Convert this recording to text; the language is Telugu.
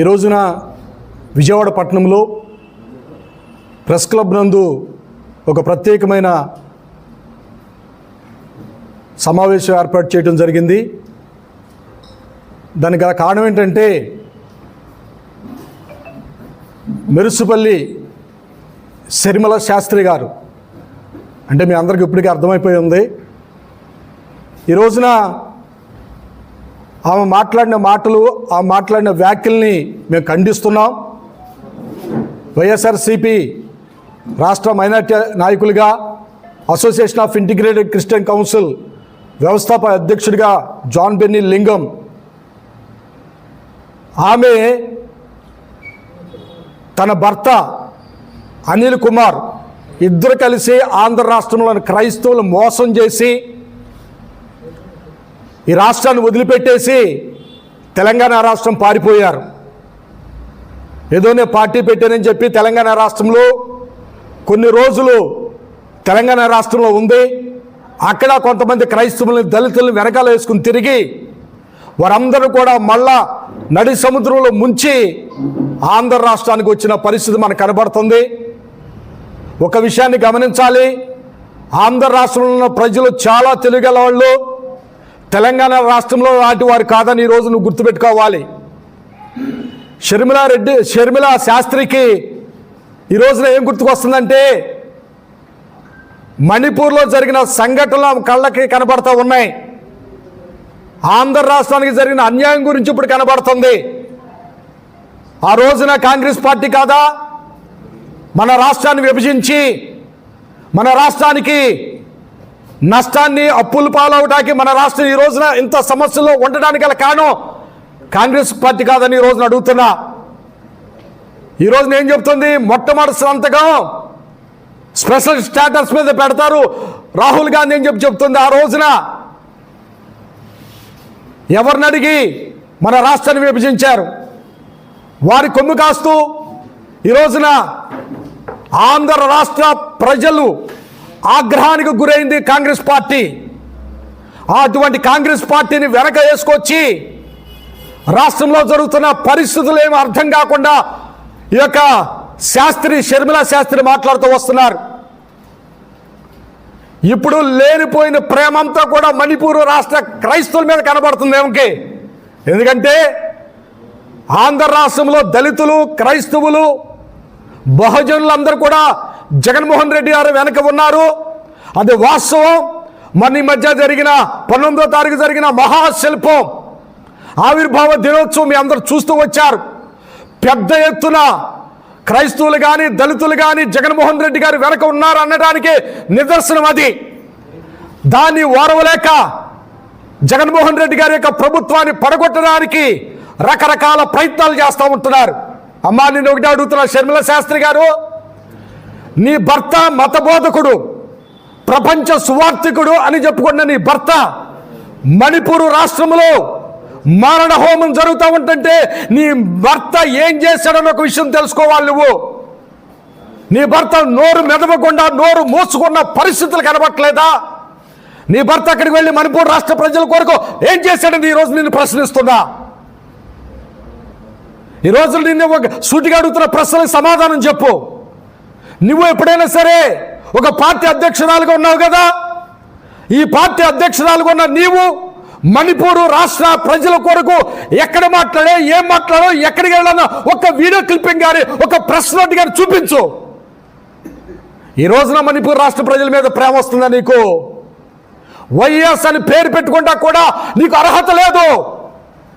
ఈ రోజున విజయవాడ పట్టణంలో ప్రెస్ క్లబ్ నందు ఒక ప్రత్యేకమైన సమావేశం ఏర్పాటు చేయడం జరిగింది. దానికి గల కారణం ఏంటంటే మెరుసుపల్లి శర్మల శాస్త్రి గారు. అంటే మీ అందరికి ఇప్పటికీ అర్థమైపోయి ఉంది. ఈ రోజున ఆమె మాట్లాడిన మాటలు ఆ మాట్లాడిన వ్యాఖ్యల్ని మేము ఖండిస్తున్నాం. వైఎస్ఆర్సిపి రాష్ట్ర మైనార్టీ నాయకులుగా association of integrated christian council వ్యవస్థాపక అధ్యక్షుడిగా జాన్ బెన్నీ లింగం. ఆమె తన భర్త అనిల్ కుమార్ ఇద్దరు కలిసి ఆంధ్ర రాష్ట్రంలోని క్రైస్తవులు మోసం చేసి ఈ రాష్ట్రాన్ని వదిలిపెట్టేసి తెలంగాణ రాష్ట్రం పారిపోయారు. ఏదో నేను పార్టీ పెట్టానని చెప్పి తెలంగాణ రాష్ట్రంలో కొన్ని రోజులు తెలంగాణ రాష్ట్రంలో ఉంది. అక్కడ కొంతమంది క్రైస్తవుల్ని దళితులను వెనకాల వేసుకుని తిరిగి వారందరూ కూడా మళ్ళా నడి సముద్రంలో ముంచి ఆంధ్ర రాష్ట్రానికి వచ్చిన పరిస్థితి మనకు కనబడుతుంది. ఒక విషయాన్ని గమనించాలి. ఆంధ్ర రాష్ట్రంలో ఉన్న ప్రజలు చాలా తెలుగల వాళ్ళు తెలంగాణ రాష్ట్రంలో లాంటి వారు కాదని ఈరోజు నువ్వు గుర్తుపెట్టుకోవాలి. షర్మిలా రెడ్డి షర్మిల శాస్త్రికి ఈ రోజున ఏం గుర్తుకొస్తుందంటే మణిపూర్లో జరిగిన సంఘటనలు కళ్ళకి కనబడతా ఉన్నాయి. ఆంధ్ర రాష్ట్రానికి జరిగిన అన్యాయం గురించి ఇప్పుడు కనబడుతుంది. ఆ రోజున కాంగ్రెస్ పార్టీ కాదా? మన రాష్ట్రాన్ని విభజించి మన రాష్ట్రానికి నష్టాన్ని అప్పులు పాలవటానికి మన రాష్ట్రం ఈ రోజున ఇంత సమస్యల్లో ఉండడానికి గల కారణం కాంగ్రెస్ పార్టీ కాదని ఈ రోజున అడుగుతున్నా. ఈ రోజున ఏం చెప్తుంది? మొట్టమొదటి సంతకం స్పెషల్ స్టేటస్ మీద పెడతారు. రాహుల్ గాంధీ అని చెప్పి చెప్తుంది? ఆ రోజున ఎవరిని అడిగి మన రాష్ట్రాన్ని విభజించారు? వారి కొమ్ము కాస్తూ ఈ రోజున ఆంధ్ర రాష్ట్ర ప్రజలు ఆగ్రహానికి గురైంది కాంగ్రెస్ పార్టీ. అటువంటి కాంగ్రెస్ పార్టీని వెనక వేసుకొచ్చి రాష్ట్రంలో జరుగుతున్న పరిస్థితులు ఏమి అర్థం కాకుండా ఈ యొక్క శాస్త్రి షర్మిల శాస్త్రి మాట్లాడుతూ వస్తున్నారు. ఇప్పుడు లేనిపోయిన ప్రేమంతా కూడా మణిపూర్ రాష్ట్ర క్రైస్తవుల మీద కనబడుతుంది ఏమికి ఎందుకంటే ఆంధ్ర రాష్ట్రంలో దళితులు క్రైస్తవులు బహుజనులందరూ కూడా జగన్మోహన్ రెడ్డి గారు వెనక ఉన్నారు. అది వాస్తవం. మన మధ్య జరిగిన పంతొమ్మిదో తారీఖు జరిగిన మహాశిల్పం ఆవిర్భావ దినోత్సవం మీ అందరూ చూస్తూ వచ్చారు. పెద్ద ఎత్తున క్రైస్తవులు కానీ దళితులు కానీ జగన్మోహన్ రెడ్డి గారు వెనక ఉన్నారు అనడానికి నిదర్శనం అది. దాన్ని ఓరవలేక జగన్మోహన్ రెడ్డి గారి యొక్క ప్రభుత్వాన్ని పడగొట్టడానికి రకరకాల ప్రయత్నాలు చేస్తూ ఉంటున్నారు. అమ్మా నేను ఒకటి అడుగుతున్నా షర్మిల శాస్త్రి గారు నీ భర్త మతబోధకుడు ప్రపంచ సువార్థికుడు అని చెప్పుకున్న నీ భర్త మణిపూర్ రాష్ట్రంలో మారణ హోమం జరుగుతూ ఉంటుంటే నీ భర్త ఏం చేశాడని ఒక విషయం తెలుసుకోవాలి నువ్వు. నీ భర్త నోరు మెదవకుండా నోరు మూసుకున్న పరిస్థితులు కనబట్టలేదా? నీ భర్త అక్కడికి వెళ్ళి మణిపూర్ రాష్ట్ర ప్రజల కొరకు ఏం చేశాడని ఈరోజు నిన్ను ప్రశ్నిస్తున్నా? ఈరోజు నిన్ను ఒక సూటిగా అడుగుతున్న ప్రశ్నలకు సమాధానం చెప్పు. నువ్వు ఎప్పుడైనా సరే ఒక పార్టీ అధ్యక్షురాలుగా ఉన్నావు కదా? ఈ పార్టీ అధ్యక్షురాలుగా ఉన్న నీవు మణిపూర్ రాష్ట్ర ప్రజల కొరకు ఎక్కడ మాట్లాడే ఏం మాట్లాడో ఎక్కడికి వెళ్ళానో ఒక వీడియో క్లిప్పింగ్ కానీ ఒక ప్రెస్ నోట్ కానీ చూపించు. ఈ రోజున మణిపూర్ రాష్ట్ర ప్రజల మీద ప్రేమ వస్తుందా నీకు? వైఎస్ అని పేరు పెట్టుకుంటా కూడా నీకు అర్హత లేదు.